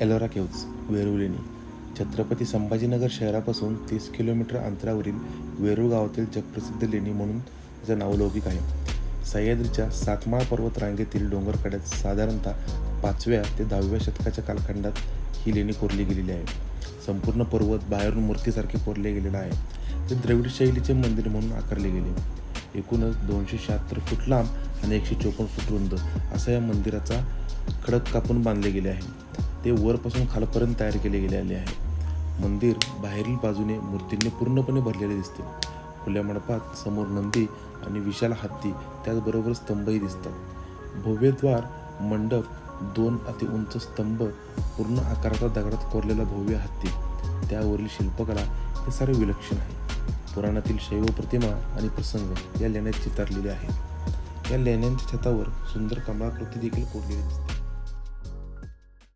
Ellora caves Verul लेणी छत्रपती संभाजीनगर शहरापासून तीस किलोमीटर अंतरावरील वेरूळ गावातील जगप्रसिद्ध लेणी म्हणून तिचं नावलौकिक आहे. सह्याद्रीच्या सातमाळ पर्वत रांगेतील डोंगरकड्यात साधारणतः पाचव्या ते दहाव्या शतकाच्या कालखंडात ही लेणी कोरली गेलेली आहे. संपूर्ण पर्वत बाहेरून मूर्तीसारखे कोरले गेलेला आहे. ते द्रविड शैलीचे मंदिर म्हणून आकारले गेले. एकूणच दोनशे शहात्तर फूट लांब आणि एकशे चोपन्न फूट रुंद असा या मंदिराचा खडक कापून बांधले गेले आहे. ते वरपासून खालपर्यंत तयार केले गेलेले आहे. मंदिर बाहेरील बाजूने मूर्तींनी पूर्णपणे भरलेले दिसते. खुल्या मंडपात समोर नंदी आणि विशाल हत्ती त्याचबरोबर स्तंभही दिसतात. भव्यद्वार मंडप दोन अति उंच स्तंभ पूर्ण आकाराचा दगडात कोरलेला भव्य हत्ती त्यावरील शिल्पकला हे सारे विलक्षण आहे. पुराणातील शैव प्रतिमा आणि प्रसंग या लेण्यात चितारलेले आहेत या लेण्यांच्या छतावर सुंदर कमळाकृती देखील कोरलेली दिसते.